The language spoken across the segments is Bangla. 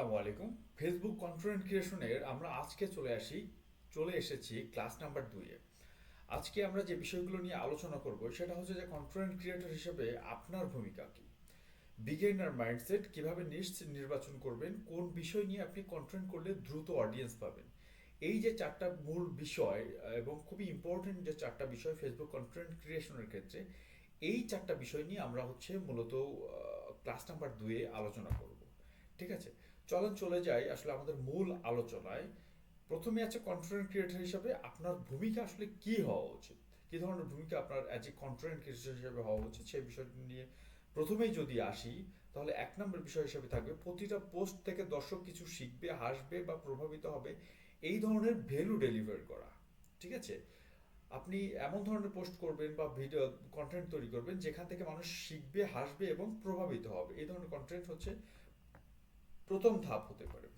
আসসালামু আলাইকুম। ফেসবুক কন্টেন্ট ক্রিয়েশনের আমরা আজকে চলে আসি, চলে এসেছি ক্লাস নাম্বার দুইয়ে আজকে আমরা যে বিষয়গুলো নিয়ে আলোচনা করব, সেটা হচ্ছে যে কন্টেন্ট ক্রিয়েটর হিসেবে আপনার ভূমিকা কি? বিগিনার মাইন্ডসেট কীভাবে নির্বাচন করবেন, কোন বিষয় নিয়ে আপনি কন্টেন্ট করলে দ্রুত অডিয়েন্স পাবেন? এই যে চারটা মূল বিষয়, এবং খুবই ইম্পর্টেন্ট যে চারটা বিষয় ফেসবুক কন্টেন্ট ক্রিয়েশনের ক্ষেত্রে, এই চারটা বিষয় নিয়ে আমরা হচ্ছে মূলত ক্লাস নাম্বার দুয়ে আলোচনা করব। ঠিক আছে? চলেন চলে যাই আসলে আমাদের মূল আলোচনায়। প্রথমে আছে কন্টেন্ট ক্রিয়েটর হিসাবে আপনার ভূমিকা আসলে কি হওয়া উচিত? কি ধরনের ভূমিকা আপনার অ্যাজ এ কন্টেন্ট ক্রিয়েটর হিসাবে হওয়া উচিত? সেই বিষয়টি নিয়ে প্রথমেই যদি আসি, তাহলে এক নম্বর বিষয় হিসেবে থাকবে, প্রতিটা পোস্ট থেকে দর্শক কিছু শিখবে, হাসবে বা প্রভাবিত হবে এই ধরনের ভ্যালু ডেলিভার করা, ঠিক আছে? আপনি এমন ধরনের পোস্ট করবেন বা ভিডিও কন্টেন্ট তৈরি করবেন যেখান থেকে মানুষ শিখবে, হাসবে এবং প্রভাবিত হবে। এই ধরনের কন্টেন্ট হচ্ছে প্রথম ধাপ হতে পারে।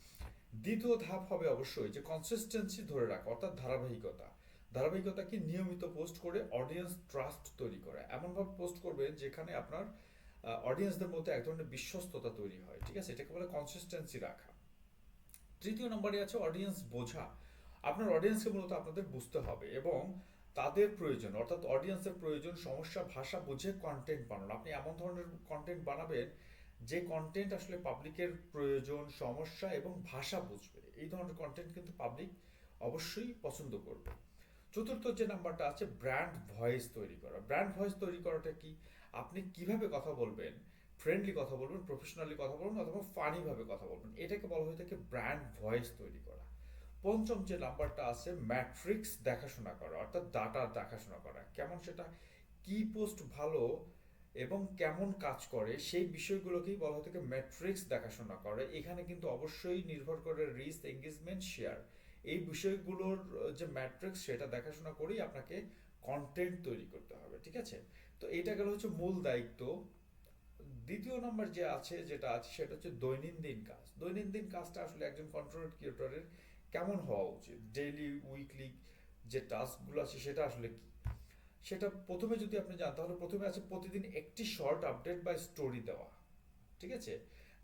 দ্বিতীয় ধাপ হবে অবশ্যই যে কনসিস্টেন্সি ধরে রাখা, অর্থাৎ ধারাবাহিকতা। ধারাবাহিকতা কি? নিয়মিত পোস্ট করে অডিয়েন্স ট্রাস্ট তৈরি করা। এমনভাবে পোস্ট করবেন যেখানে আপনার অডিয়েন্সদের মধ্যে এক ধরনের বিশ্বস্ততা তৈরি হয়, ঠিক আছে? এটাকে বলে কনসিস্টেন্সি রাখা। তৃতীয় নম্বরে আছে অডিয়েন্স বোঝা। আপনার অডিয়েন্সকে মূলত আপনাদের বুঝতে হবে এবং তাদের প্রয়োজন, অর্থাৎ অডিয়েন্সের প্রয়োজন সমস্যা, ভাষা বুঝে কন্টেন্ট বানানো। আপনি এমন ধরনের কন্টেন্ট বানাবেন যে কন্টেন্ট আসলে পাবলিকের প্রয়োজন, সমস্যা এবং ভাষা বুঝবে, এই ধরনের কন্টেন্ট কিন্তু পাবলিক অবশ্যই পছন্দ করবে। চতুর্থ যে নাম্বারটা আছে ব্র্যান্ড ভয়েস তৈরি করা। ব্র্যান্ড ভয়েস তৈরি করাটা কি? আপনি কীভাবে কথা বলবেন? ফ্রেন্ডলি কথা বলবেন প্রফেশনালি কথা বলবেন অথবা ফানিভাবে কথা বলবেন? এটাকে বলা হয়ে থাকে ব্র্যান্ড ভয়েস তৈরি করা। পঞ্চম যে নাম্বারটা আছে ম্যাট্রিক্স দেখাশোনা করা, অর্থাৎ ডাটা দেখাশোনা করা। কেমন সেটা? কি পোস্ট ভালো এবং কেমন কাজ করে, সেই বিষয়গুলোকেই বলা থাকে ম্যাট্রিক্স দেখাশোনা করে। এখানে কিন্তু অবশ্যই নির্ভর করে রিস্ক এঙ্গেজমেন্ট শেয়ার এই বিষয়গুলোর যে ম্যাট্রিক্স সেটা দেখাশোনা করেই আপনাকে কন্টেন্ট তৈরি করতে হবে, ঠিক আছে? তো এটা গেল হচ্ছে মূল দায়িত্ব। দ্বিতীয় নম্বর যে আছে, যেটা আছে, সেটা হচ্ছে দৈনন্দিন কাজ। দৈনন্দিন কাজটা আসলে একজন কন্টেন্ট ক্রিয়েটরের কেমন হওয়া উচিত? ডেইলি উইকলি যে টাস্কগুলো আছে, সেটা আসলে সেটা প্রথমে যদি আপনি যান, তাহলে প্রথমে আছে প্রতিদিন একটি শর্ট আপডেট বা স্টোরি দেওয়া। ঠিক আছে?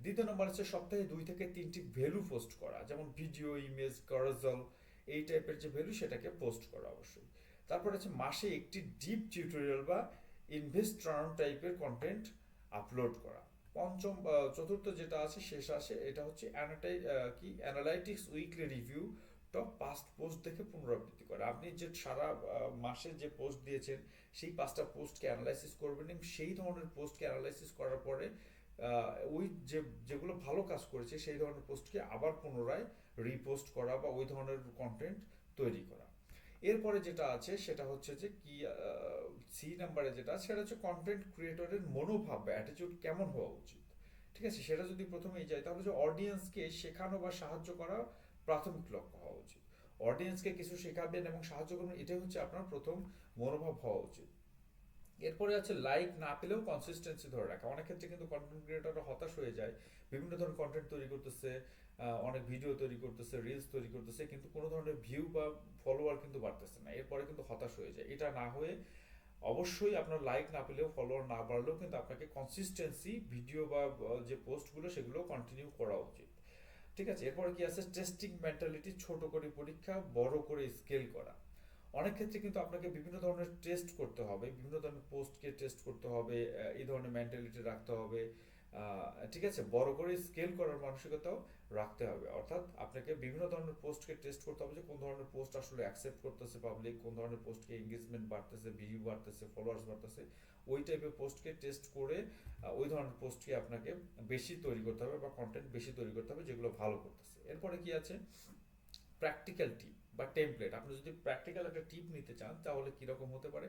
দ্বিতীয় নম্বর আছে সপ্তাহে দুই থেকে তিনটি ভ্যালু পোস্ট করা, যেমন ভিডিও ইমেজ কারজল এই টাইপের যে ভ্যালু সেটাকে পোস্ট করা অবশ্যই। তারপর আছে মাসে একটি ডিপ টিউটোরিয়াল বা ইনভেস্ট্রান টাইপের কন্টেন্ট আপলোড করা। পঞ্চম চতুর্থ যেটা আছে, শেষ আসে এটা হচ্ছে অ্যানাটাই কি? Analytics weekly review top past post দেখে পুনরাবৃত্তি করে। আপনি যে সারা মাসে যে পোস্ট দিয়েছেন, সেই পাঁচটা পোস্টকে অ্যানালাইসিস করবেন এবং সেই ধরনের পোস্টকে অ্যানালাইসিস করার পরে ওই যে, যেগুলো ভালো কাজ করেছে, সেই ধরনের পোস্টকে আবার পুনরায় রিপোস্ট করা বা ওই ধরনের কন্টেন্ট তৈরি করা। এরপরে যেটা আছে, সেটা হচ্ছে যে কি সি নাম্বারে যেটা সেটা হচ্ছে কন্টেন্ট ক্রিয়েটরের মনোভাব বা অ্যাটিটিউড কেমন হওয়া উচিত। ঠিক আছে? সেটা যদি প্রথমেই যায় তাহলে যে অডিয়েন্সকে শেখানো বা সাহায্য করা প্রাথমিক লক্ষ্য হওয়া উচিত। অডিয়েন্সকে কিছু শেখাবেন এবং সাহায্য করবেন, এটাই হচ্ছে আপনার প্রথম মনোভাব হওয়া উচিত। এরপরে আছে লাইক না পেলেও কনসিস্টেন্সি ধরে রাখা। অনেক ক্ষেত্রে কিন্তু কন্টেন্ট ক্রিয়েটররা হতাশ হয়ে যায়। বিভিন্ন ধরনের কন্টেন্ট তৈরি করতেছে অনেক ভিডিও তৈরি করতেছে রিলস তৈরি করতেছে, কিন্তু কোনো ধরনের ভিউ বা ফলোয়ার কিন্তু বাড়তেছে না। এরপরে কিন্তু হতাশ হয়ে যায়। এটা না হয়ে অবশ্যই আপনার লাইক না পেলেও ফলোয়ার না বাড়লেও কিন্তু আপনাকে কনসিস্টেন্সি ভিডিও বা যে পোস্টগুলো সেগুলো কন্টিনিউ করা উচিত। ঠিক আছে? এরপরে কি আছে? টেস্টিং মেন্টালিটি ছোট করে পরীক্ষা, বড় করে স্কেল করা। অনেক ক্ষেত্রে কিন্তু আপনাকে বিভিন্ন ধরনের টেস্ট করতে হবে। বিভিন্ন ধরনের পোস্টকে টেস্ট করতে হবে এই ধরনের মেন্টালিটি রাখতে হবে। ঠিক আছে, বড় করে স্কেল করার মানসিকতাও রাখতে হবে। অর্থাৎ আপনাকে বিভিন্ন ধরনের পোস্টকে টেস্ট করতে হবে যে কোন ধরনের পোস্ট আসলে অ্যাকসেপ্ট করতেছে পাবলিক কোন ধরনের পোস্টকে এঙ্গেজমেন্ট বাড়তেছে ভিউ বাড়তেছে ফলোয়ার্স বাড়তেছে, ওই টাইপের পোস্টকে টেস্ট করে ওই ধরনের পোস্টকে আপনাকে বেশি তৈরি করতে হবে বা কন্টেন্ট বেশি তৈরি করতে হবে যেগুলো ভালো করতেছে। এরপরে কি আছে? প্র্যাকটিক্যাল টিপ বা টেমপ্লেট আপনি যদি প্র্যাকটিক্যাল একটা টিপ নিতে চান, তাহলে কীরকম হতে পারে?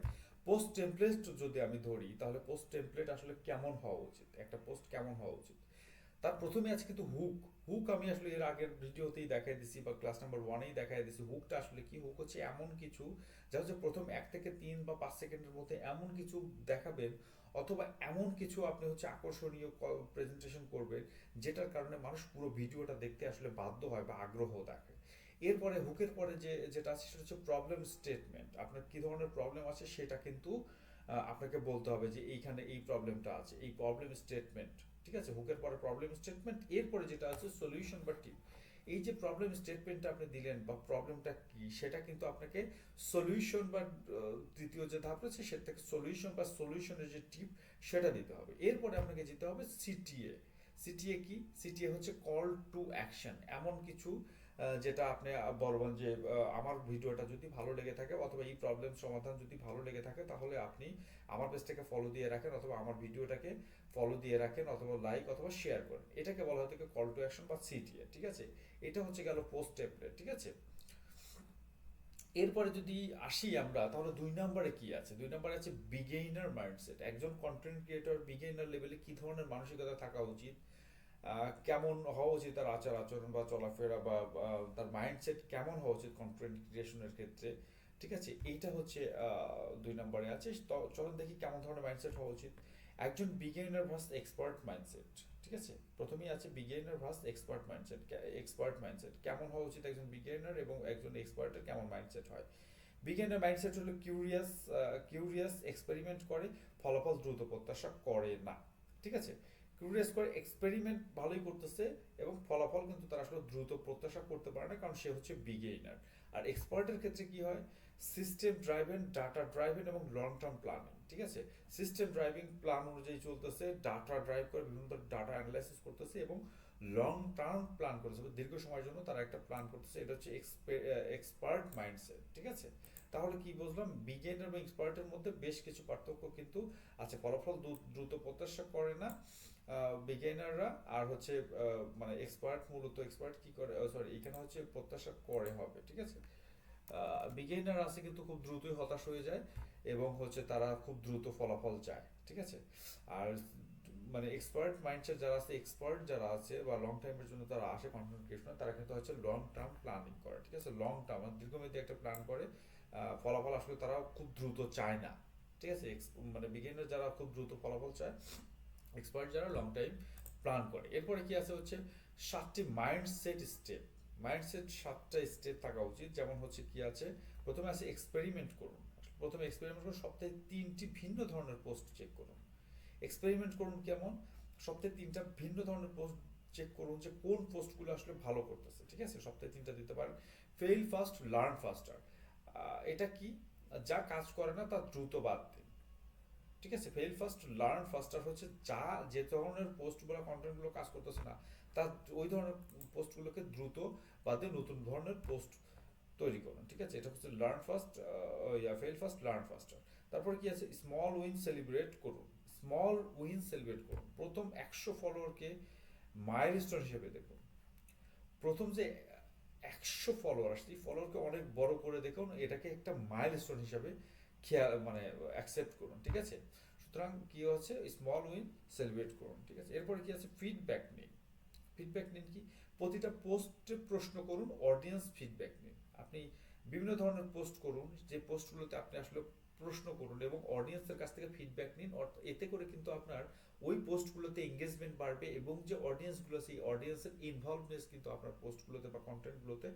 পোস্ট টেমপ্লেট যদি আমি ধরি, তাহলে পোস্ট টেমপ্লেট আসলে কেমন হওয়া উচিত? একটা পোস্ট কেমন হওয়া উচিত? তার প্রথমে আছে কিন্তু হুক হুক আমি আসলে এর আগের ভিডিওতেই দেখাই দিছি বা ক্লাস নাম্বার ওয়ানেই দেখাই দিছি। হুকটা আসলে কি? হুক হচ্ছে এমন কিছু যা হচ্ছে প্রথম এক থেকে তিন বা পাঁচ সেকেন্ডের মধ্যে এমন কিছু দেখাবেন অথবা এমন কিছু আপনি হচ্ছে আকর্ষণীয় প্রেজেন্টেশন করবেন যেটার কারণে মানুষ পুরো ভিডিওটা দেখতে আসলে বাধ্য হয় বা আগ্রহ দেখে এরপরে হুকের পরে যে, যেটা আছে সেটা হচ্ছে প্রবলেম স্টেটমেন্ট আপনার কি ধরনের প্রবলেম আছে সেটা কিন্তু আপনাকে বলতে হবে যে এইখানে এই প্রবলেমটা আছে, এই প্রবলেম স্টেটমেন্ট ঠিক আছে? হুকের পরে প্রবলেম স্টেটমেন্ট এরপরে যেটা আছে সলিউশন বা টিপ এই যে প্রবলেম স্টেটমেন্টটা আপনি দিলেন বা প্রবলেমটা কি, সেটা কিন্তু আপনাকে সলিউশন বা তৃতীয় যে ধাপ রয়েছে সেটা থেকে সলিউশন বা সলিউশনের যে টিপ সেটা দিতে হবে। এরপরে আপনাকে যেতে হবে সিটিএ সিটিএ কি? সিটিএ হচ্ছে কল টু অ্যাকশন এমন কিছু যেটা আপনি বলবেন যে আমার ভিডিওটা যদি ভালো লেগে থাকে অথবা এই প্রবলেম সমাধান যদি ভালো লেগে থাকে, তাহলে আপনি আমার পেজটাকে ফলো দিয়ে রাখেন অথবা আমার ভিডিওটাকে ফলো দিয়ে রাখেন অথবা লাইক অথবা শেয়ার করেন। এটাকে বলা হয় কল টু অ্যাকশন বা সিটিএ ঠিক আছে? এটা হচ্ছে গেল পোস্ট টেমপ্লেট ঠিক আছে? এরপরে যদি আসি আমরা, তাহলে দুই নম্বরে কি আছে? দুই নম্বরে আছে বিগেইনার মাইন্ডসেট একজন কন্টেন্ট ক্রিয়েটর বিগেইনার লেভেলে কি ধরনের মানসিকতা থাকা উচিত? কেমন হওয়া উচিত তার আচার আচরণ বা চলাফেরা বা তার মাইন্ডসেট কেমন হওয়া উচিত কন্টেন্ট ক্রিয়েশনের ক্ষেত্রে? ঠিক আছে, এইটা হচ্ছে দুই নম্বরে আছে। চলুন দেখি কেমন ধরনের মাইন্ডসেট হওয়া উচিত। একজন বিগেইনার ভার্স এক্সপার্ট মাইন্ডসেট ঠিক আছে? প্রথমেই আছে beginner vs expert mindset expert mindset কেমন হওয়া উচিত একজন বিগেইনার এবং একজন এক্সপার্টের কেমন মাইন্ডসেট হয়? বিগেইনার মাইন্ডসেট হলো কিউরিয়াস কিউরিয়াস এক্সপেরিমেন্ট করে, ফলাফল দ্রুত প্রত্যাশা করে না, ঠিক আছে? কিউরিয়াস এক্সপেরিমেন্ট ভালোই করতেছে এবং ফলাফল কিন্তু তারা আসলে দ্রুত প্রত্যাশা করতে পারে না, কারণ সে হচ্ছে বিগেইনার আর এক্সপার্টের ক্ষেত্রে কি হয়? সিস্টেম ড্রাইভেন ডাটা ড্রাইভেন এবং লং টার্ম প্ল্যানিং ঠিক আছে? সিস্টেম ড্রাইভিং প্ল্যান অনুযায়ী চলতেছে ডাটা ড্রাইভ করে বিভিন্ন ডাটা অ্যানালাইসিস করতেছে এবং লং টার্ম প্ল্যান করতেছে দীর্ঘ সময়ের জন্য তারা একটা প্ল্যান করতেছে, এটা হচ্ছে এক্সপার্ট মাইন্ডসেট ঠিক আছে? তাহলে কি বুঝলাম? বিগেনার এবং এক্সপার্টের মধ্যে বেশ কিছু পার্থক্য কিন্তু আছে, ফলাফল দ্রু- দ্রুত প্রত্যাশা করে না। বিগেনাররা আর হচ্ছে মানে এক্সপার্ট মূলত এক্সপার্ট কি করে সরি এখানে হচ্ছে প্রত্যাশা করে হবে, ঠিক আছে? বিগেনার আছে কিন্তু খুব দ্রুতই হতাশ হয়ে যায় এবং হচ্ছে তারা খুব দ্রুত ফলাফল চায়, ঠিক আছে? আর মানে এক্সপার্ট মাইন্ডসেট যারা আছে এক্সপার্ট যারা আছে বা লং টাইমের জন্য তারা আসে কন্টেন্ট ক্রিয়েশনে তারা কিন্তু হচ্ছে লং টার্ম প্ল্যানিং করে, ঠিক আছে? লং টার্ম দীর্ঘমেয়াদী একটা প্ল্যান করে ফলাফল আসলে তারা খুব দ্রুত চায় না, ঠিক আছে? মানে বিগিনার যারা খুব দ্রুত ফলাফল চায় এক্সপার্ট যারা লং টাইম প্ল্যান করে। এরপরে কি আছে হচ্ছে, সাতটি মাইন্ডসেট স্টেপ মাইন্ডসেট সাতটা স্টেপ থাকা উচিত। যেমন হচ্ছে কি আছে, প্রথমে আছে এক্সপেরিমেন্ট করুন। প্রথমে এক্সপেরিমেন্ট করুন, সপ্তাহে তিনটি ভিন্ন ধরনের পোস্ট চেক করুন। এক্সপেরিমেন্ট করুন কেমন? সপ্তাহে তিনটা ভিন্ন ধরনের পোস্ট চেক করুন যে কোন পোস্টগুলো আসলে ভালো করতেছে, ঠিক আছে? সপ্তাহে তিনটা দিতে পারেন। ফেল ফাস্ট লার্ন ফাস্টার এটা কি? যা কাজ করে না, তা দ্রুত বাদ ঠিক আছে ফেল ফার্স্ট লার্ন ফাস্টার হচ্ছে যা যে ধরনের পোস্টগুলো কন্টেন্টগুলো কাজ করতেছে না, তা ওই ধরনের পোস্টগুলোকে দ্রুত বাদে নতুন ধরনের পোস্ট তৈরি করুন, ঠিক আছে? এটা হচ্ছে লার্ন ফার্স্ট ইয়া ফেল ফার্স্ট লার্ন ফাস্টার তারপরে কি আছে? স্মল উইন সেলিব্রেট করুন স্মল উইন সেলিব্রেট করুন, প্রথম একশো ফলোয়ারকে মাইলস্টোন হিসেবে দেখুন, প্রথম যে একশো ফলোয়ার আসছে ফলোয়ারকে অনেক বড় করে দেখুন, এটাকে একটা মাইলস্টোন হিসাবে খেয়াল মানে অ্যাকসেপ্ট করুন, ঠিক আছে? সুতরাং কি হচ্ছে? স্মল উইন সেলিব্রেট করুন, ঠিক আছে? এরপরে কি আছে? ফিডব্যাক নিন। ফিডব্যাক নিন কি? প্রতিটা পোস্টে প্রশ্ন করুন অডিয়েন্স ফিডব্যাক নিন। আপনি বিভিন্ন ধরনের পোস্ট করুন, যে পোস্টগুলোতে আপনি আসলে প্রশ্ন করুন এবং অডিয়েন্সের কাছ থেকে ফিডব্যাক নিন এতে করে কিন্তু আপনার ওই পোস্টগুলোতে এঙ্গেজমেন্ট বাড়বে এবং যে অডিয়েন্সগুলো সেই অডিয়েন্সের ইনভলভনেস কিন্তু আপনার পোস্টগুলোতে বা কন্টেন্টগুলোতে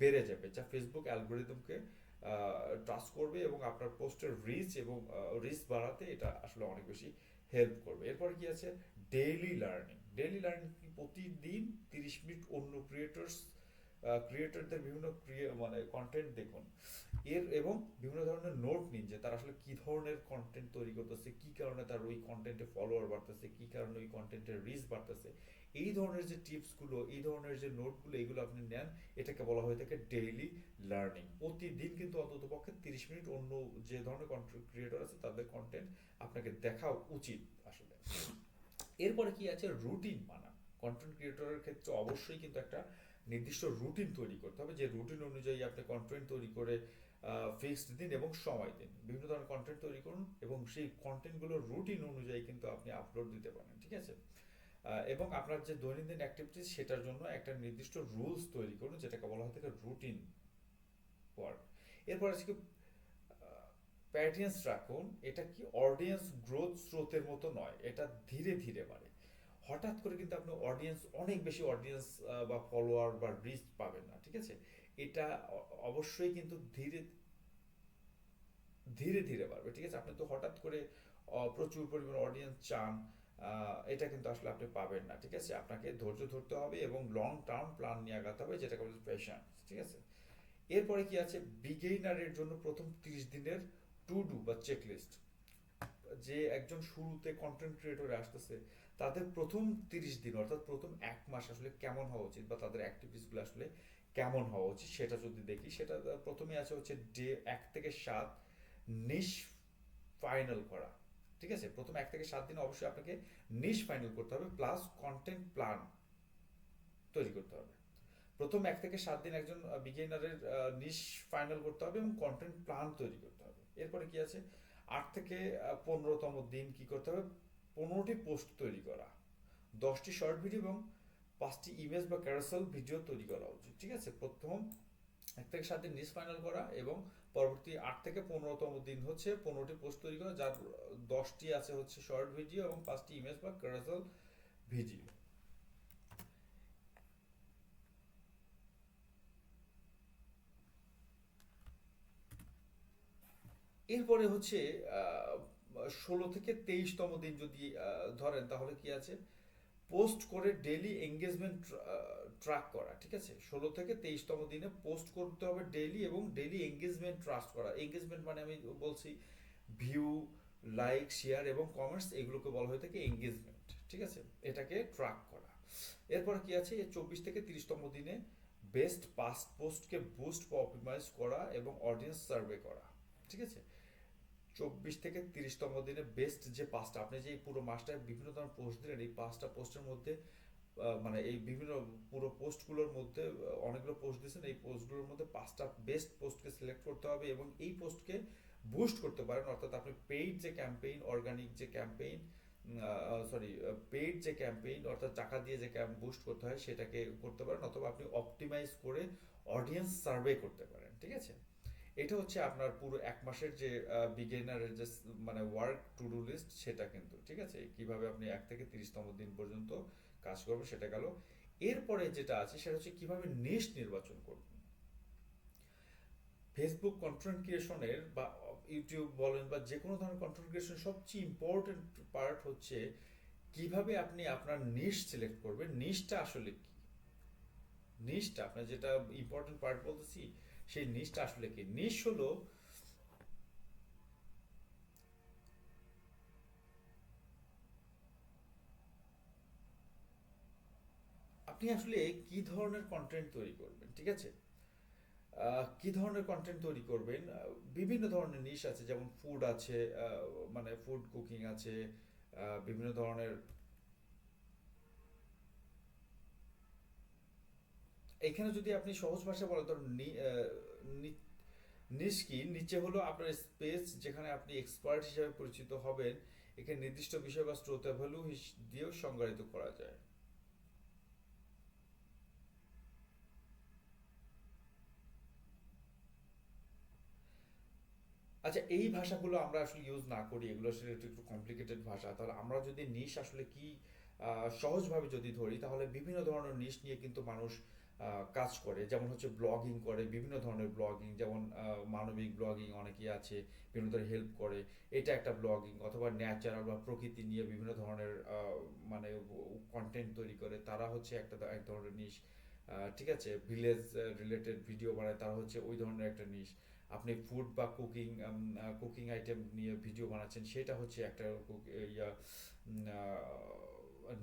বেড়ে যাবে, যা ফেসবুক অ্যালগোরিদমকে ট্রাস্ট করবে এবং আপনার পোস্টের রিচ এবং রিচ বাড়াতে এটা আসলে অনেক বেশি হেল্প করবে। এরপর কি আছে? ডেইলি লার্নিং ডেইলি লার্নিং প্রতিদিন তিরিশ মিনিট অন্য ক্রিয়েটার্স ক্রিয়েটরদের বিভিন্ন মানে কন্টেন্ট দেখুন। এর এবং বিভিন্ন ধরনের নোট নিন যে তারা আসলে কি ধরনের কন্টেন্ট তৈরি করতেছে, কি কারণে তার ওই কন্টেন্টে ফলোয়ার বাড়তেছে, কি কারণে ওই কন্টেন্টের রিচ বাড়তেছে। এই ধরনের যে টিপসগুলো এই ধরনের যে নোটগুলো এগুলো আপনি নেন, এটাকে বলা হয়ে থাকে ডেইলি লার্নিং প্রতিদিন কিন্তু অন্তত পক্ষে তিরিশ মিনিট অন্য যে ধরনের কন্টেন্ট ক্রিয়েটর আছে, তাদের কন্টেন্ট আপনাকে দেখা উচিত আসলে। এরপরে কি আছে? রুটিন মানা কন্টেন্ট ক্রিয়েটরের ক্ষেত্রে অবশ্যই কিন্তু একটা নির্দিষ্ট রুটিন তৈরি করতে হবে। যে রুটিন অনুযায়ী আপনি কন্টেন্ট তৈরি করে ফিক্সড দিন এবং সময় দিন। বিভিন্ন ধরনের কন্টেন্ট তৈরি করুন এবং সেই কন্টেন্টগুলোর রুটিন অনুযায়ী কিন্তু আপনি আপলোড দিতে পারেন, ঠিক আছে? এবং আপনার যে দৈনন্দিন অ্যাক্টিভিটিস সেটার জন্য একটা নির্দিষ্ট রুলস তৈরি করুন, যেটাকে বলা হয় থাকে রুটিন ওয়ার্ক এরপর আছে কি প্যাটিয়েন্স রাখুন। এটা কি অডিয়েন্স গ্রোথ স্রোতের মতো নয়, এটা ধীরে ধীরে বাড়ে। হঠাৎ করে কিন্তু আপনি অডিয়েন্স অনেক বেশি অডিয়েন্স বা ফলোয়ার বা রিচ পাবেন না, ঠিক আছে? এটা অবশ্যই কিন্তু ধীরে ধীরে ধীরে বাড়বে, ঠিক আছে? আপনি তো হঠাৎ করে প্রচুর পরিমাণে অডিয়েন্স চান এটা কিন্তু আসলে আপনি পাবেন না, ঠিক আছে? আপনাকে ধৈর্য ধরতে হবে এবং লং টার্ম প্ল্যান নিয়ে আগাতে হবে, যেটাকে বলে পেশেন্স ঠিক আছে? এরপরে কি আছে? বিগেইনারের জন্য প্রথম তিরিশ দিনের টু ডু বা চেকলিস্ট যে একজন শুরুতে কন্টেন্ট ক্রিয়েটরে আসতেছে, তাদের প্রথম তিরিশ দিন, অর্থাৎ প্রথম এক মাস আসলে কেমন হওয়া উচিত বা তাদের অ্যাক্টিভিটিসগুলো আসলে কেমন হওয়া উচিত, সেটা যদি দেখি, সেটা প্রথমে আছে হচ্ছে ডে এক থেকে সাত নিশ ফাইনাল করা। ঠিক আছে? প্রথম এক থেকে সাত দিন অবশ্যই আপনাকে নিশ ফাইনাল করতে হবে প্লাস কন্টেন্ট প্ল্যান তৈরি করতে হবে। প্রথম এক থেকে সাত দিন একজন বিগিনারের নিশ ফাইনাল করতে হবে এবং কন্টেন্ট প্ল্যান তৈরি করতে হবে। এরপরে কি আছে? আট থেকে পনেরোতম দিন কি করতে হবে? পনেরোটি পোস্ট তৈরি করা। দশটি শর্ট ভিডিও এবং পাঁচটি ইমেজ বা ক্যারাসেল ভিডিও তৈরি করা উচিত। ঠিক আছে? প্রথম এক থেকে সাত দিন নিজ ফাইনাল করা এবং পরবর্তী আট থেকে পনেরোতম দিন হচ্ছে পনেরোটি পোস্ট তৈরি করা, যার দশটি আছে হচ্ছে শর্ট ভিডিও এবং পাঁচটি ইমেজ বা ক্যারাসেল ভিডিও এরপরে হচ্ছে ষোলো থেকে তেইশতম দিন যদি ধরেন তাহলে কি আছে? পোস্ট করে ডেলি এঙ্গেজমেন্ট ট্র্যাক করা, ঠিক আছে? ষোলো থেকে তেইশতম দিনে পোস্ট করতে হবে ডেলি এবং ডেলি এঙ্গেজমেন্ট ট্রাস্ট করা। এঙ্গেজমেন্ট মানে আমি বলছি ভিউ, লাইক, শেয়ার এবং কমেন্টস এগুলোকে বলা হয়ে থাকে এঙ্গেজমেন্ট, ঠিক আছে? এটাকে ট্র্যাক করা। এরপর কি আছে? চব্বিশ থেকে তিরিশতম দিনে বেস্ট পাস্ট পোস্টকে বুস্ট অপটিমাইজ করা এবং অডিয়েন্স সার্ভে করা, ঠিক আছে? চব্বিশ থেকে তিরিশতম দিনে বেস্ট যে পাঁচটা, আপনি যে পুরো মাসটায় বিভিন্ন ধরনের পোস্ট দিলেন, এই পাঁচটা পোস্টের মধ্যে মানে এই বিভিন্ন পুরো পোস্টগুলোর মধ্যে অনেকগুলো পোস্ট দিয়েছেন, এই পোস্টগুলোর মধ্যে পাঁচটা বেস্ট পোস্টকে সিলেক্ট করতে হবে এবং এই পোস্টকে বুস্ট করতে পারেন। অর্থাৎ আপনি পেইড যে ক্যাম্পেইন অর্গানিক যে ক্যাম্পেইন সরি পেইড যে ক্যাম্পেইন অর্থাৎ টাকা দিয়ে যে ক্যাম্প বুস্ট করতে হয়, সেটাকে করতে পারেন অথবা আপনি অপটিমাইজ করে অডিয়েন্স সার্ভে করতে পারেন, ঠিক আছে? এটা হচ্ছে আপনার পুরো এক মাসের যে বিগিনারের যে মানে ওয়ার্ক টু ডু লিস্ট সেটা কিন্তু, ঠিক আছে? কীভাবে আপনি এক থেকে তিরিশতম দিন পর্যন্ত কাজ করবেন সেটা গেল। এরপরে যেটা আছে সেটা হচ্ছে কীভাবে নিশ নির্বাচন করবেন। ফেসবুক কন্টেন্ট ক্রিয়েশনের বা ইউটিউব বলেন বা যে কোনো ধরনের কন্টেন্ট ক্রিয়েশন সবচেয়ে ইম্পর্টেন্ট পার্ট হচ্ছে কীভাবে আপনি আপনার নিশ সিলেক্ট করবেন। নিশটা আসলে কি? নিশটা আপনার যেটা ইম্পর্টেন্ট পার্ট বলতেছি সেই নিশটা আসলে কি? নিশ হলো আপনি আসলে কি ধরনের কন্টেন্ট তৈরি করবেন, ঠিক আছে? কি ধরনের কন্টেন্ট তৈরি করবেন? বিভিন্ন ধরনের নিশ আছে, যেমন ফুড আছে মানে ফুড কুকিং আছে বিভিন্ন ধরনের এখানে যদি আপনি সহজ ভাষায় বলেন ধরুন নি- আহ, নি- নিশ কি নিচে হলো আপনার স্পেস যেখানে আপনি এক্সপার্ট হিসেবে পরিচিত হবেন। এখানে নির্দিষ্ট বিষয় বা শ্রোতা ভ্যালু দিয়েও সংজ্ঞায়িত করা যায়। আচ্ছা এই ভাষাগুলো আমরা আসলে ইউজ না করি এগুলো আসলে একটু একটু কমপ্লিকেটেড ভাষা। তাহলে আমরা যদি নিশ আসলে কি সহজভাবে যদি ধরি তাহলে বিভিন্ন ধরনের নিশ নিয়ে কিন্তু মানুষ কাজ করে, যেমন হচ্ছে ব্লগিং করে, বিভিন্ন ধরনের ব্লগিং যেমন মানবিক ব্লগিং অনেকেই আছে, বিভিন্ন ধরনের হেল্প করে, এটা একটা ব্লগিং অথবা ন্যাচারাল বা প্রকৃতি নিয়ে বিভিন্ন ধরনের মানে কন্টেন্ট তৈরি করে, তারা হচ্ছে একটা এক ধরনের নিশ ঠিক আছে ভিলেজ রিলেটেড ভিডিও বানায়, তারা হচ্ছে ওই ধরনের একটা নিশ আপনি ফুড বা কুকিং কুকিং আইটেম নিয়ে ভিডিও বানাচ্ছেন, সেটা হচ্ছে একটা ইয়া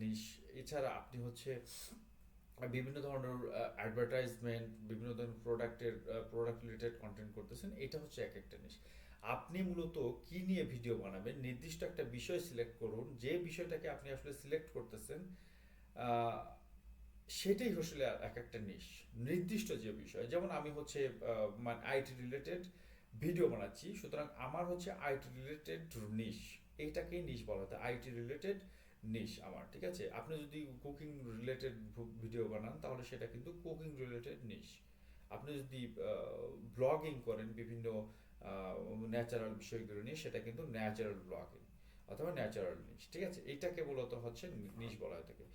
নিশ এছাড়া আপনি হচ্ছে বিভিন্ন ধরনের অ্যাডভার্টাইজমেন্ট বিভিন্ন ধরনের প্রোডাক্টের প্রোডাক্ট রিলেটেড কন্টেন্ট করতেছেন, এটা হচ্ছে এক একটা নিশ আপনি মূলত কি নিয়ে ভিডিও বানাবেন? নির্দিষ্ট একটা বিষয় সিলেক্ট করুন, যে বিষয়টাকে আপনি আসলে সিলেক্ট করতেছেন সেটাই আসলে এক একটা নিশ নির্দিষ্ট যে বিষয়, যেমন আমি হচ্ছে মানে আইটি রিলেটেড ভিডিও বানাচ্ছি, সুতরাং আমার হচ্ছে আইটি রিলেটেড নিশ এইটাকেই নিশ বলা হয়। আইটি রিলেটেড নিশ আমার, ঠিক আছে? আপনি যদি কুকিং রিলেটেড ভিডিও বানান, তাহলে সেটা কিন্তু কুকিং রিলেটেড নিশ আপনি যদি ব্লগিং করেন বিভিন্ন ন্যাচারাল বিষয়গুলো নিয়ে, সেটা কিন্তু ন্যাচারাল ব্লগিং অথবা ন্যাচারাল নিশ ঠিক আছে? এইটাকে মূলত হচ্ছে নিশ বলা হয়ে থাকে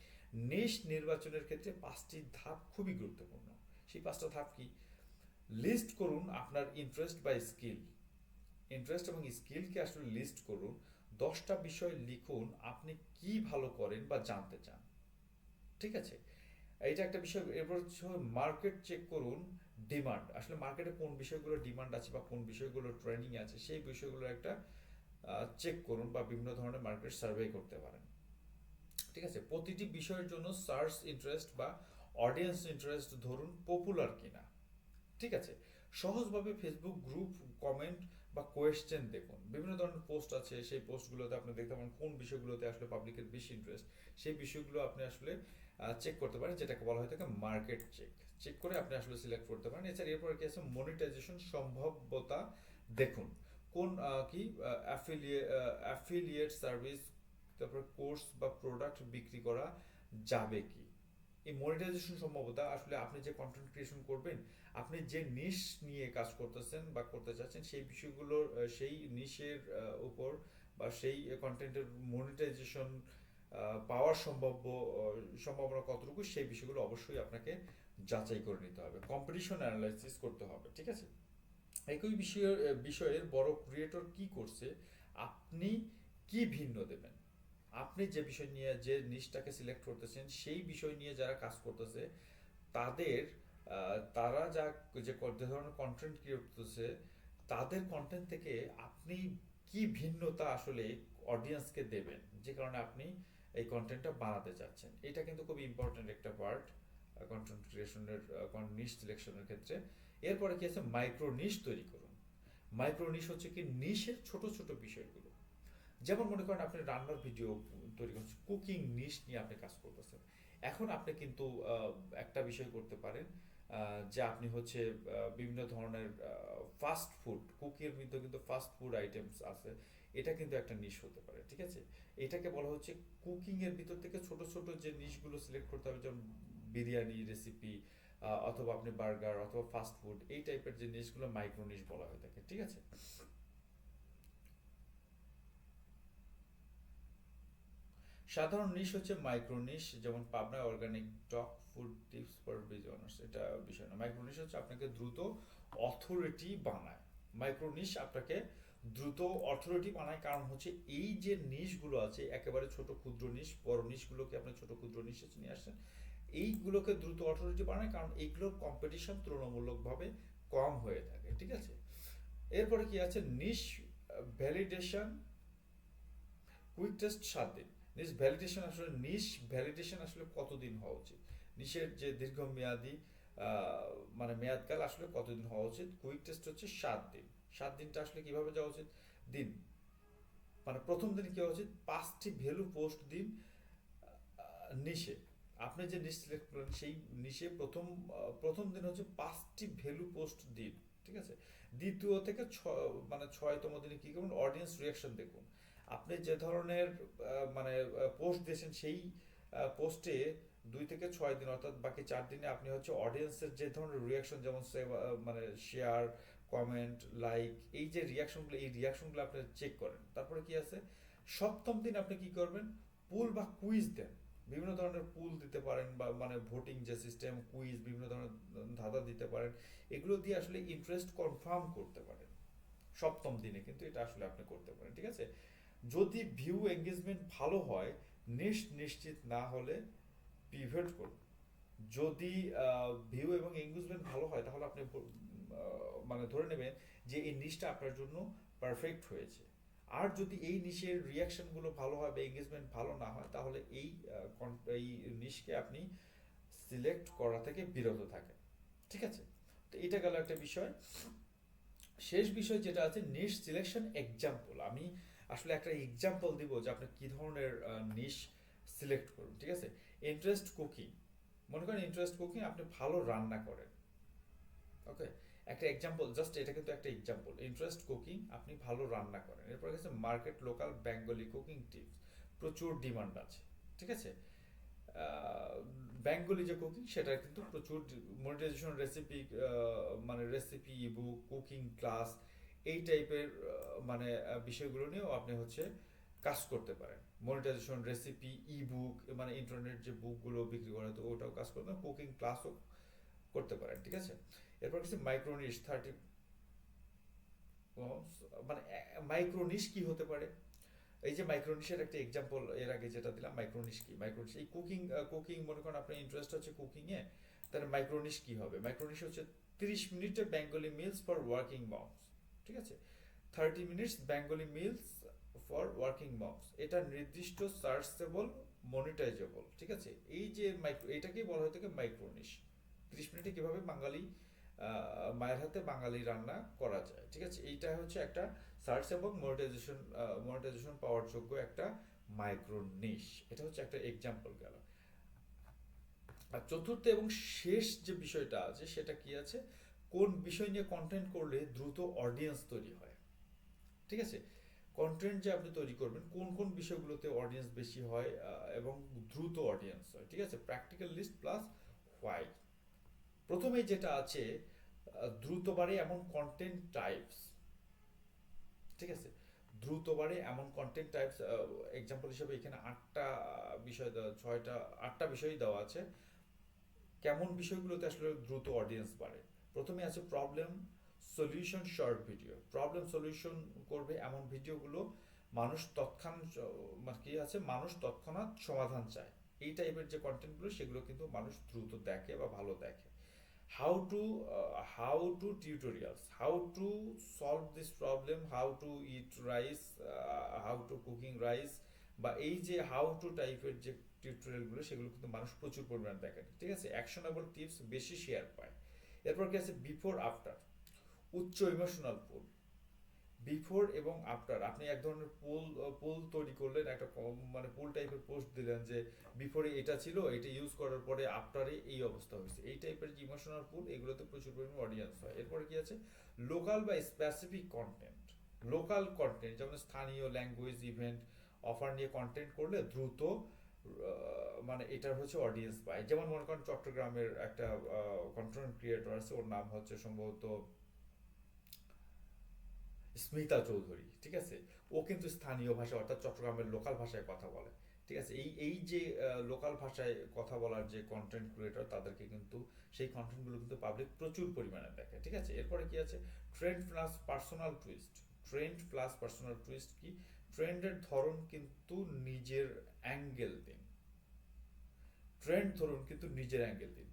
নিশ নির্বাচনের ক্ষেত্রে পাঁচটি ধাপ খুবই গুরুত্বপূর্ণ। সেই পাঁচটা ধাপ কি? লিস্ট করুন আপনার ইন্টারেস্ট বা স্কিল ইন্টারেস্ট এবং স্কিলকে আসলে লিস্ট করুন। দশটা বিষয় লিখুন, আপনি কি ভালো করেন বা জানতে চান। ঠিক আছে? এইটা একটা বিষয়। এরপর হচ্ছে মার্কেট চেক করুন ডিমান্ড আসলে মার্কেটে কোন বিষয়গুলো ডিমান্ড আছে বা কোন বিষয়গুলো ট্রেনিং আছে, সেই বিষয়গুলো একটা চেক করুন বা বিভিন্ন ধরনের মার্কেট সার্ভে করতে পারেন। ঠিক আছে? প্রতিটি বিষয়ের জন্য সার্চ ইন্টারেস্ট বা অডিয়েন্স ইন্টারেস্ট ধরুন পপুলার কিনা। ঠিক আছে? সহজভাবে ফেসবুক গ্রুপ কমেন্ট বা কোয়েশ্চেন দেখুন। বিভিন্ন ধরনের পোস্ট আছে, সেই পোস্টগুলোতে আপনি দেখতে পারেন কোন বিষয়গুলোতে আসলে পাবলিকের বেশি ইন্টারেস্ট সেই বিষয়গুলো আপনি আসলে চেক করতে পারেন, যেটাকে বলা হয় থাকে মার্কেট চেক চেক করে আপনি আসলে সিলেক্ট করতে পারেন। এছাড়া এরপরে কি আছে? মনিটাইজেশন সম্ভাব্যতা দেখুন। কোন কি? অ্যাফিলিয়েট সার্ভিস তারপর কোর্স বা প্রোডাক্ট বিক্রি করা যাবে কি? এই মনিটাইজেশন সম্ভবতা আসলে আপনি যে কন্টেন্ট ক্রিয়েশন করবেন, আপনি যে নিশ নিয়ে কাজ করতেছেন বা করতে চাচ্ছেন, সেই বিষয়গুলোর সেই নিশের উপর বা সেই কন্টেন্টের মনিটাইজেশন পাওয়ার সম্ভাব্য সম্ভাবনা কতটুকু, সেই বিষয়গুলো অবশ্যই আপনাকে যাচাই করে নিতে হবে। কম্পিটিশন অ্যানালাইসিস করতে হবে, ঠিক আছে? একই বিষয়ের বিষয়ের বড় ক্রিয়েটর কি করছে, আপনি কি ভিন্ন দেবেন? আপনি যে বিষয় নিয়ে যে নিশটাকে সিলেক্ট করতেছেন, সেই বিষয় নিয়ে যারা কাজ করতেছে, তাদের তারা যা যে ধরনের কন্টেন্ট ক্রিয়েট করতেছে, তাদের কন্টেন্ট থেকে আপনি কি ভিন্নতা আসলে অডিয়েন্সকে দেবেন? যে কারণে আপনি এই কন্টেন্টটা বানাতে চাচ্ছেন। এটা কিন্তু খুব ইম্পর্টেন্ট একটা পার্ট কন্টেন্ট ক্রিয়েশনের নিশ সিলেকশনের ক্ষেত্রে। এরপরে কি আছে? মাইক্রো নিশ তৈরি করুন। মাইক্রো নিশ হচ্ছে কি? নিশের ছোট ছোট বিষয়গুলো। যেমন মনে করেন আপনি রান্নার ভিডিও তৈরি করছেন, কুকিং নিশ নিয়ে আপনি কাজ করতেছেন। এখন আপনি কিন্তু একটা বিষয় করতে পারেন যে আপনি হচ্ছে বিভিন্ন ধরনের ফাস্ট ফুড কুকির মধ্যে কিন্তু ফাস্ট ফুড আইটেমস আছে। এটা কিন্তু একটা নিশ হতে পারে, ঠিক আছে? এটাকে বলা হচ্ছে কুকিং এর ভিতর থেকে ছোট ছোট যে নিশগুলো সিলেক্ট করতে হবে, যেমন বিরিয়ানি রেসিপি অথবা আপনি বার্গার অথবা ফাস্ট ফুড এই টাইপের যে নিশগুলো মাইক্রো নিশ বলা হয়ে থাকে, ঠিক আছে? সাধারণ নিশ হচ্ছে মাইক্রো নিশ যেমন পাবনা অর্গানিক টক ফুড টিপস ফর বিজনেস এটা বিষয় না। মাইক্রো নিশ হচ্ছে আপনাকে দ্রুত অথরিটি বানায়। মাইক্রো নিশ আপনাকে দ্রুত অথরিটি বানায়, কারণ হচ্ছে এই যে নিশগুলো আছে, একেবারে ছোট ক্ষুদ্র নিশ বড় নিশগুলোকে আপনি ছোট ক্ষুদ্র নিশে নিয়ে আসছেন, এইগুলোকে দ্রুত অথরিটি বানায়, কারণ এইগুলোর কম্পিটিশন তুলনামূলকভাবে কম হয়ে থাকে, ঠিক আছে? এরপরে কি আছে? নিশ ভ্যালিডেশন কুইক টেস্ট সাত দিন। নিশ ভ্যালিডেশন আসলে নিশ ভ্যালিডেশন আসলে কতদিন হওয়া উচিত? নিশের যে দীর্ঘমেয়াদী মানে মেয়াদকাল আসলে কতদিন হওয়া উচিত? কুইক টেস্ট হচ্ছে সাত দিন। সাত দিনটা আসলে কীভাবে যাওয়া উচিত? দিন। মানে প্রথম দিন কি উচিত? পাঁচটি ভ্যালু পোস্ট দিন নিশে আপনি যে নিশ সিলেক্ট করলেন, সেই নিশে প্রথম প্রথম দিন হচ্ছে পাঁচটি ভ্যালু পোস্ট দিন, ঠিক আছে? দ্বিতীয় থেকে ছ মানে ছয়তম দিনে কি করবেন? অডিয়েন্স রিয়াকশন দেখুন। আপনি যে ধরনের মানে পোস্ট দিয়েছেন সেই পোস্টে দুই থেকে ছয় দিন অর্থাৎ বাকি চার দিনে আপনি হচ্ছে অডিয়েন্সের যে ধরনের রিয়াকশন যেমন মানে শেয়ার কমেন্ট লাইক এই যে রিয়াকশনগুলো এই রিয়াকশনগুলো আপনি চেক করেন। তারপরে কি আছে? সপ্তম দিন আপনি কি করবেন? পুল বা কুইজ দেন। বিভিন্ন ধরনের পুল দিতে পারেন বা মানে ভোটিং যে সিস্টেম কুইজ বিভিন্ন ধরনের ধাঁধা দিতে পারেন। এগুলো দিয়ে আসলে ইন্টারেস্ট কনফার্ম করতে পারেন। সপ্তম দিনে কিন্তু এটা আসলে আপনি করতে পারেন, ঠিক আছে? যদি ভিউ এঙ্গেজমেন্ট ভালো হয়, নিশ নিশ্চিত না হলে পিভট করুন। যদি ভিউ এবং এঙ্গেজমেন্ট ভালো হয়, তাহলে আপনি মানে ধরে নেবেন যে এই নিশটা আপনার জন্য পারফেক্ট হয়েছে। আর যদি এই নিশের রিয়াকশনগুলো ভালো হয় বা এঙ্গেজমেন্ট ভালো না হয়, তাহলে এই এই নিশকে আপনি সিলেক্ট করা থেকে বিরত থাকেন। ঠিক আছে? তো এটা গেল একটা বিষয়। শেষ বিষয় যেটা আছে, নিশ সিলেকশন এক্সাম্পল আমি আসলে একটা এক্সাম্পল দিব যে আপনি কি ধরনের নিশ সিলেক্ট করুন, ঠিক আছে? ইন্টারেস্ট কুকিং মনে করেন ইন্টারেস্ট কুকিং আপনি ভালো রান্না করেন ওকে একটা এক্সাম্পল জাস্ট এটা কিন্তু একটা এক্সাম্পল ইন্টারেস্ট কুকিং আপনি ভালো রান্না করেন, এরপর গেছে market local Bengali cooking tips প্রচুর ডিমান্ড আছে, ঠিক আছে? বেঙ্গলি যে কুকিং সেটা কিন্তু প্রচুর মনিটাইজেশন রেসিপি মানে রেসিপি বুক কুকিং ক্লাস এই টাইপের মানে বিষয়গুলো নিয়েও আপনি হচ্ছে কাজ করতে পারেন। মনিটাইজেশন রেসিপি ইবুক মানে ইন্টারনেট যে বুকগুলো বিক্রি করে, তো ওটাও কাজ করতে পারেন কুকিং ক্লাসও করতে পারেন, ঠিক আছে? এরপর কিছু মাইক্রোনিশ থার্টি মানে মাইক্রোনিশ কি হতে পারে? এই যে মাইক্রোনিশের একটা এক্সাম্পল এর আগে যেটা দিলাম মাইক্রোনিশ কি? মাইক্রোনিশ এই কুকিং কুকিং মনে করেন আপনার ইন্টারেস্ট হচ্ছে কুকিংয়ে তাহলে মাইক্রোনিশ কি হবে? মাইক্রোনিশ হচ্ছে তিরিশ মিনিটের Bengali meals for working moms ঠিক আছে? Thirty minutes Bengali meals for working moms এটা নির্দিষ্ট সার্চেবল মনিটাইজেবল ঠিক আছে? এই যে মাইক্রো এটাকেই বলা হয়ে থাকে মাইক্রোনিশ তিরিশ মিনিটে কীভাবে বাঙালি মায়ের হাতে বাঙালি রান্না করা যায়, ঠিক আছে? এইটা হচ্ছে একটা সার্চ এবং মনিটাইজেশন মনিটাইজেশন পাওয়ার যোগ্য একটা মাইক্রো নিশ এটা হচ্ছে একটা এক্সাম্পল গেল। আর চতুর্থ এবং শেষ যে বিষয়টা আছে, সেটা কি আছে? কোন বিষয় নিয়ে কন্টেন্ট করলে দ্রুত অডিয়েন্স তৈরি হয়। ঠিক আছে? কন্টেন্ট যে আপনি তৈরি করবেন, কোন কোন বিষয়গুলোতে অডিয়েন্স বেশি হয় এবং দ্রুত অডিয়েন্স হয়, ঠিক আছে? প্র্যাকটিক্যাল লিস্ট প্লাস হোয়াই প্রথমে যেটা আছে দ্রুত বাড়ে এমন কন্টেন্ট টাইপস ঠিক আছে? দ্রুত বাড়ে এমন কন্টেন্ট টাইপস এক্সাম্পল হিসেবে এখানে আটটা বিষয় দেওয়া, ছয়টা, আটটা বিষয় দেওয়া আছে। কেমন বিষয়গুলোতে আসলে দ্রুত অডিয়েন্স বাড়ে? প্রথমে আছে problem solution short video problem solution করবে এমন ভিডিওগুলো মানুষ তৎক্ষণাৎ মানে কি আছে? মানুষ তৎক্ষণাৎ সমাধান চায়। এই টাইপের যে কন্টেন্টগুলো সেগুলো কিন্তু মানুষ দ্রুত দেখে বা ভালো দেখে। How to how to tutorials how to solve this problem how to eat rice how to cooking rice বা এই যে হাউ টু টাইপের যে টিউটোরিয়ালগুলো সেগুলো কিন্তু মানুষ প্রচুর পরিমাণে দেখে। ঠিক আছে? অ্যাকশনেবল টিপস বেশি শেয়ার পায়। এরপর কি আছে? বিফোর আফটার উচ্চ ইমোশনাল পুল বিফোর এবং আফটার আপনি এক ধরনের পুল পুল তৈরি করলেন, একটা মানে পুল টাইপের পোস্ট দিলেন যে বিফোরে এটা ছিল, এটা ইউজ করার পরে আফটারে এই অবস্থা হয়েছে। এই টাইপের যে ইমোশনাল পুল এগুলোতে প্রচুর পরিমাণে অডিয়েন্স হয়। এরপরে কি আছে? লোকাল বা স্পেসিফিক কন্টেন্ট লোকাল কন্টেন্ট যেমন স্থানীয় ল্যাঙ্গুয়েজ ইভেন্ট অফার নিয়ে কন্টেন্ট করলে দ্রুত মানে এটার হচ্ছে অডিয়েন্স পায় যেমন মনে করেন চট্টগ্রামের একটা কন্টেন্ট ক্রিয়েটর আছে, ওর নাম হচ্ছে সম্ভবত স্মিতা চৌধুরী, ঠিক আছে? ও কিন্তু স্থানীয় ভাষা অর্থাৎ চট্টগ্রামের লোকাল ভাষায় কথা বলে, ঠিক আছে? এই এই যে লোকাল ভাষায় কথা বলার যে কন্টেন্ট ক্রিয়েটর তাদেরকে কিন্তু সেই কন্টেন্টগুলো কিন্তু পাবলিক প্রচুর পরিমাণে দেখে, ঠিক আছে? এরপরে কি আছে? Trend plus personal twist trend plus personal twist কি? ট্রেন্ডের ধরন কিন্তু নিজের অ্যাঙ্গেল দিন। ট্রেন্ড ধরুন কিন্তু নিজের অ্যাঙ্গেল দিন।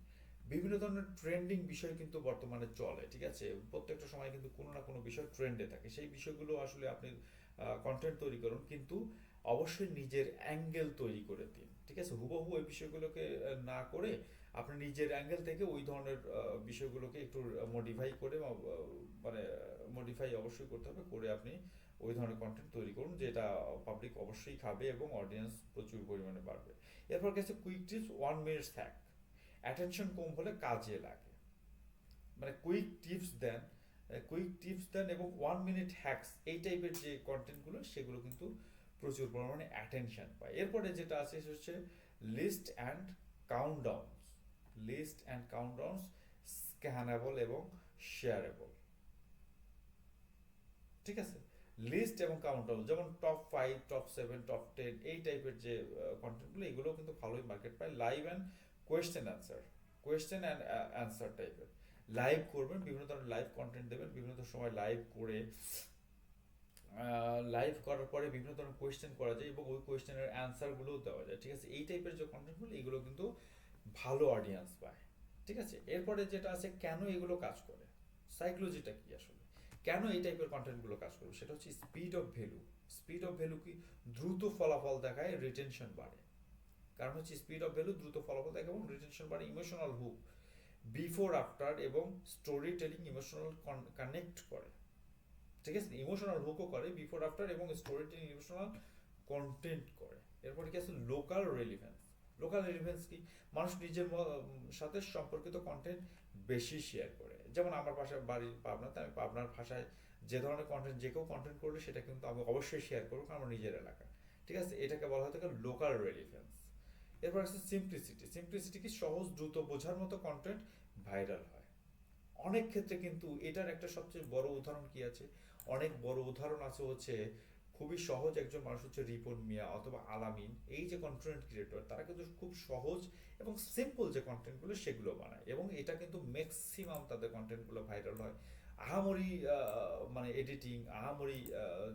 বিভিন্ন ধরনের ট্রেন্ডিং বিষয় কিন্তু বর্তমানে চলে, ঠিক আছে? প্রত্যেকটা সময় কিন্তু কোনো না কোনো বিষয় ট্রেন্ডে থাকে। সেই বিষয়গুলো আসলে আপনি কন্টেন্ট তৈরি করুন, কিন্তু অবশ্যই নিজের অ্যাঙ্গেল তৈরি করে দিন, ঠিক আছে? হুবহু ওই বিষয়গুলোকে না করে আপনি নিজের অ্যাঙ্গেল থেকে ওই ধরনের বিষয়গুলোকে একটু মডিফাই করে মানে মডিফাই অবশ্যই করতে হবে, করে আপনি ওই ধরনের কন্টেন্ট তৈরি করুন, যেটা পাবলিক অবশ্যই খাবে এবং অডিয়েন্স প্রচুর পরিমাণে বাড়বে। এরপর গেছে quick tips one minutes hack attention কম হলে কাজে লাগে। মানে কুইক টিপস দেন কুইক টিপস দেন এবং ওয়ান মিনিট হ্যাকস এই টাইপের যে কন্টেন্টগুলো সেগুলো কিন্তু প্রচুর পরিমাণে অ্যাটেনশন পায়। এরপরে যেটা আছে, সেটা হচ্ছে list and countdowns list and countdowns scannable এবং শেয়ারেবল ঠিক আছে? লিস্ট এবং কাউন্টডাউন যেমন top five top seven top ten এই টাইপের যে কন্টেন্টগুলো এগুলো কিন্তু ভালোই মার্কেট পায়। Live and question answer question and answer টাইপের লাইভ করবেন, বিভিন্ন ধরনের লাইভ কন্টেন্ট দেবেন, বিভিন্ন সময় লাইভ করে লাইভ করার পরে বিভিন্ন ধরনের কোয়েশ্চেন করা যায় এবং ওই কোয়েশ্চেনের অ্যান্সারগুলোও দেওয়া যায়। ঠিক আছে? এই টাইপের যে কন্টেন্টগুলো এগুলো কিন্তু ভালো অডিয়েন্স পায় ঠিক আছে? এরপরে যেটা আছে, কেন এগুলো কাজ করে? সাইকোলজিটা কি আসলে? কেন এই টাইপের কন্টেন্টগুলো কাজ করবে সেটা হচ্ছে speed of value speed of value কি? দ্রুত ফলাফল দেখায় রিটেনশন বাড়ে। কারণ হচ্ছে স্পিড অফ ভ্যালু দ্রুত ফলাফল দেখায় এবং রিটেনশন বাড়ে ইমোশনাল হুক বিফোর আফটার এবং স্টোরি টেলিং ইমোশনাল কানেক্ট করে। ঠিক আছে? ইমোশনাল হুকও করে বিফোর আফটার এবং স্টোরি টেলিং ইমোশনাল কন্টেন্ট করে। এরপরে কি আছে? লোকাল রেলিভেন্স লোকাল রেলিভেন্স কি? মানুষ নিজের সাথে সম্পর্কিত কন্টেন্ট বেশি শেয়ার করে। যেমন আমার বাসায় বাড়ি পাবনাতে আমি পাবনার ভাষায় যে ধরনের কন্টেন্ট যে কেউ কন্টেন্ট করলে সেটা কিন্তু আমি অবশ্যই শেয়ার করব কারণ আমার নিজের এলাকা ঠিক আছে? এটাকে বলা হয় থাকে লোকাল রেলিভেন্স এরপর আছে সিম্পলিসিটি সিম্পলিসিটি কি? সহজ, দ্রুত বোঝার মতো কন্টেন্ট ভাইরাল হয়। অনেক ক্ষেত্রে কিন্তু এটার একটা সবচেয়ে বড় উদাহরণ কি আছে? অনেক বড় উদাহরণ আছে হচ্ছে খুবই সহজ একজন মানুষ হচ্ছে রিপন মিয়া অথবা আলামিন। এই যে কন্টেন্ট ক্রিয়েটর তারা কিন্তু খুব সহজ এবং সিম্পল যে কন্টেন্টগুলো সেগুলো বানায় এবং এটা কিন্তু ম্যাক্সিমাম তাদের কন্টেন্টগুলো ভাইরাল হয়। আহামরি মানে এডিটিং আহামরি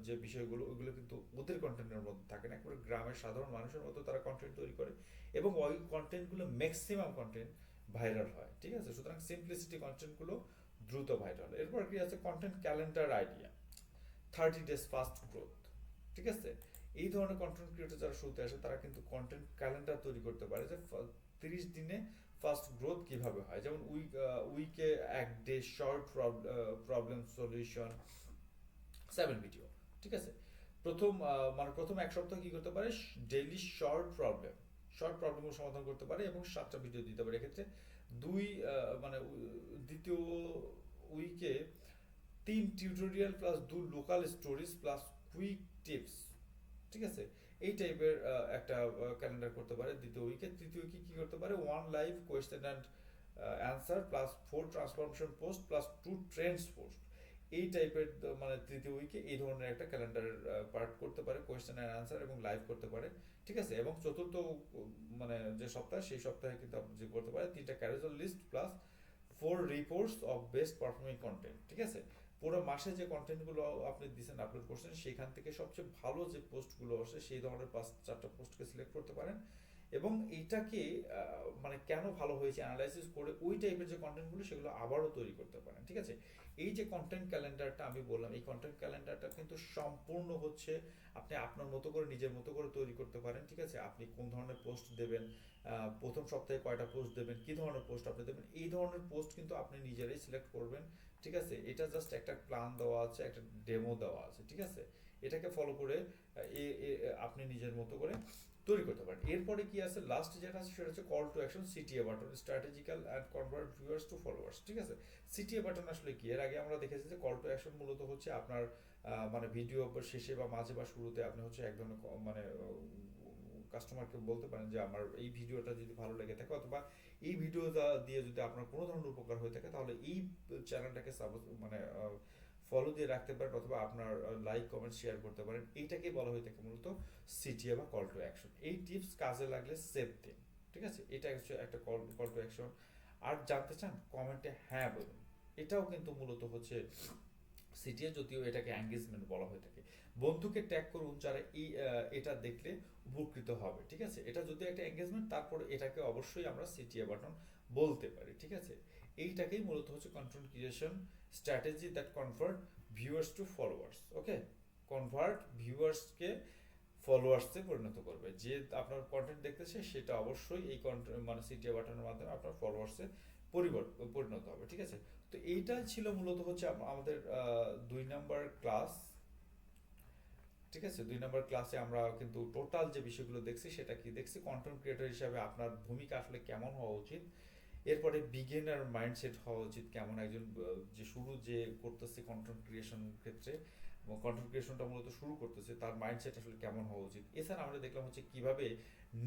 যে বিষয়গুলো ওইগুলো কিন্তু ওদের কন্টেন্টের মধ্যে থাকে না। একবারে গ্রামের সাধারণ মানুষের মতো তারা কন্টেন্ট তৈরি করে এবং ওই কন্টেন্টগুলো ম্যাক্সিমাম কন্টেন্ট ভাইরাল হয়, ঠিক আছে? সুতরাং সিম্পলিসিটি কন্টেন্টগুলো দ্রুত ভাইরাল এরপর কি আছে? Content calendar idea thirty days fast growth ঠিক আছে? এই ধরনের কন্টেন্ট ক্রিয়েটর যারা শুরুতে আসে, তারা কিন্তু কন্টেন্ট ক্যালেন্ডার তৈরি করতে পারে যে তিরিশ দিনে ফার্স্ট গ্রোথ কীভাবে হয়? যেমন উইক উইকে এক day short problem solution seven video ঠিক আছে? প্রথম মানে প্রথম এক সপ্তাহ কি করতে পারে? ডেইলি শর্ট প্রবলেম শর্ট প্রবলেমগুলো সমাধান করতে পারে এবং সাতটা ভিডিও দিতে পারে। এক্ষেত্রে দুই মানে দ্বিতীয় উইকে তিন টিউটোরিয়াল প্লাস দু local stories plus quick tips ঠিক আছে? এই টাইপের একটা ক্যালেন্ডার করতে পারে দ্বিতীয় উইকে তৃতীয় উইকে কি করতে পারে? One live question and answer plus four transformation post plus two trends post এই টাইপের মানে তৃতীয় উইকে এই ধরনের একটা ক্যালেন্ডার পার্ট করতে পারে কোয়েশ্চেন অ্যান্ড অ্যান্সার এবং লাইভ করতে পারে। ঠিক আছে? এবং চতুর্থ মানে যে সপ্তাহ, সেই সপ্তাহে কিন্তু আপনি যে করতে পারে তিনটা carousel list plus four reports of best performing content ঠিক আছে? পুরো মাসে যে কন্টেন্টগুলো আপনি দিচ্ছেন আপলোড করছেন সেখান থেকে সবচেয়ে ভালো যে পোস্টগুলো আসে, সেই ধরনের পাঁচ চারটা পোস্টকে সিলেক্ট করতে পারেন। এবং এইটাকে মানে কেন ভালো হয়েছে অ্যানালাইসিস করে ওই টাইপের যে কন্টেন্টগুলো সেগুলো আবারও তৈরি করতে পারেন, ঠিক আছে? এই যে কন্টেন্ট ক্যালেন্ডারটা আমি বললাম, এই কন্টেন্ট ক্যালেন্ডারটা কিন্তু সম্পূর্ণ হচ্ছে আপনি আপনার মতো করে, নিজের মতো করে তৈরি করতে পারেন, ঠিক আছে? আপনি কোন ধরনের পোস্ট দেবেন প্রথম সপ্তাহে কয়টা পোস্ট দেবেন, কি ধরনের পোস্ট আপনি দেবেন, এই ধরনের পোস্ট কিন্তু আপনি নিজেরাই সিলেক্ট করবেন, ঠিক আছে? এটা জাস্ট একটা প্ল্যান দেওয়া আছে, একটা ডেমো দেওয়া আছে, ঠিক আছে? এটাকে ফলো করে আপনি নিজের মতো করে তৈরি করতে পারেন। এরপরে কি আছে? লাস্ট যেটা আছে সেটা হচ্ছে call to action CTA button strategical and convert viewers to followers ঠিক আছে? সিটিএ বাটন আসলে কি? এর আগে আমরা দেখেছি যে কল টু অ্যাকশন মূলত হচ্ছে আপনার মানে ভিডিও শেষে বা মাঝে বা শুরুতে আপনি হচ্ছে এক ধরনের মানে কাস্টমারকে বলতে পারেন যে আমার এই ভিডিওটা যদি ভালো লেগে থাকে অথবা এই ভিডিওটা দিয়ে যদি আপনার কোনো ধরনের উপকার হয়ে থাকে, তাহলে এই চ্যানেলটাকে সাবস মানে ফলো দিয়ে রাখতে পারেন অথবা আপনার লাইক কমেন্ট শেয়ার করতে পারেন। এইটাকে বলা হয়ে থাকে মূলত সিটিএ বা কল টু অ্যাকশন এই টিপস কাজে লাগলে সেভ দিন, ঠিক আছে? এটা হচ্ছে একটা কল কল টু অ্যাকশন আর জানতে চান কমেন্টে হ্যাঁ বলুন। এটাও কিন্তু মূলত হচ্ছে সিটিএ যদিও এটাকে এঙ্গেজমেন্ট বলা হয়ে থাকে। বন্ধুকে ট্যাগ করুন যারা এই এটা দেখলে উপকৃত হবে, ঠিক আছে? এটা যদি একটা এঙ্গেজমেন্ট তারপর এটাকে অবশ্যই আমরা সিটিএ বাটন বলতে পারি, ঠিক আছে? এইটাকেই মূলত হচ্ছে content creation strategy that convert viewers to followers okay convert ভিউয়ার্সকে ফলোয়ার্সে পরিণত করবে। যে আপনার কন্টেন্ট দেখতেছে, সেটা অবশ্যই এই কন্টেন্ট মানে সিটিএ বাটনের মাধ্যমে আপনার ফলোয়ার্সে পরিবর্তন পরিণত হবে, ঠিক আছে? তো এইটা ছিল মূলত হচ্ছে আমাদের দুই নাম্বার ক্লাস ঠিক আছে? দুই নাম্বার ক্লাসে আমরা কিন্তু টোটাল যে বিষয়গুলো দেখছি, সেটা কি দেখছি? কন্টেন্ট ক্রিয়েটর হিসাবে আপনার ভূমিকা আসলে কেমন হওয়া উচিত? এরপরে বিগিনার মাইন্ডসেট হওয়া উচিত কেমন একজন যে শুরু যে করতেছে কন্টেন্ট ক্রিয়েশন ক্ষেত্রে কন্টেন্ট ক্রিয়েশনটা মূলত শুরু করতেছে, তার মাইন্ডসেট আসলে কেমন হওয়া উচিত? এছাড়া আমরা দেখলাম হচ্ছে কীভাবে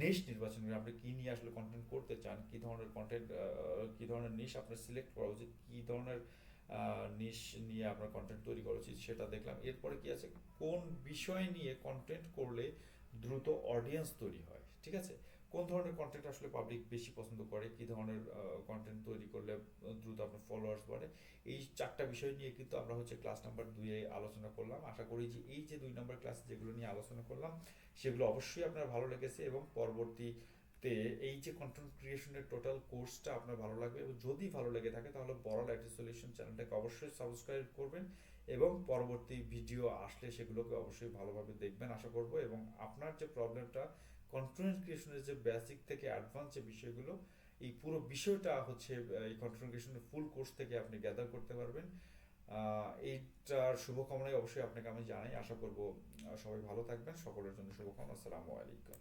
নিশ নির্বাচন করে আপনি কি নিয়ে আসলে কন্টেন্ট করতে চান, কি ধরনের কন্টেন্ট কি ধরনের নিশ আপনার সিলেক্ট করা উচিত, কি ধরনের নিশ নিয়ে আপনার কন্টেন্ট তৈরি করা উচিত সেটা দেখলাম। এরপরে কি আছে? কোন বিষয় নিয়ে কন্টেন্ট করলে দ্রুত অডিয়েন্স তৈরি হয়, ঠিক আছে? কোন ধরনের কন্টেন্ট আসলে পাবলিক বেশি পছন্দ করে? কি ধরনের কন্টেন্ট তৈরি করলে দ্রুত আপনার ফলোয়ার্স বাড়ে? এই চারটা বিষয় নিয়ে কিন্তু আমরা হচ্ছে ক্লাস নাম্বার দুইয়ে আলোচনা করলাম। আশা করি যে এই যে দুই নম্বর ক্লাস যেগুলো নিয়ে আলোচনা করলাম, সেগুলো অবশ্যই আপনার ভালো লেগেছে এবং পরবর্তীতে এই যে কন্টেন্ট ক্রিয়েশনের টোটাল কোর্সটা আপনার ভালো লাগবে এবং যদি ভালো লেগে থাকে, তাহলে বড় লাইট সলিউশন চ্যানেলটাকে অবশ্যই সাবস্ক্রাইব করবেন এবং পরবর্তী ভিডিও আসলে সেগুলোকে অবশ্যই ভালোভাবে দেখবেন, আশা করব। এবং আপনার যে প্রবলেমটা কন্টেন্ট ক্রিয়েশনের যে বেসিক থেকে অ্যাডভান্স যে বিষয়গুলো, এই পুরো বিষয়টা হচ্ছে এই কন্টেন্ট ক্রিয়েশনের ফুল কোর্স থেকে আপনি গ্যাদার করতে পারবেন। এইটার শুভকামনায় অবশ্যই আপনাকে আমি জানাই। আশা করব সবাই ভালো থাকবেন। সকলের জন্য শুভকামনা। আসসালামু আলাইকুম।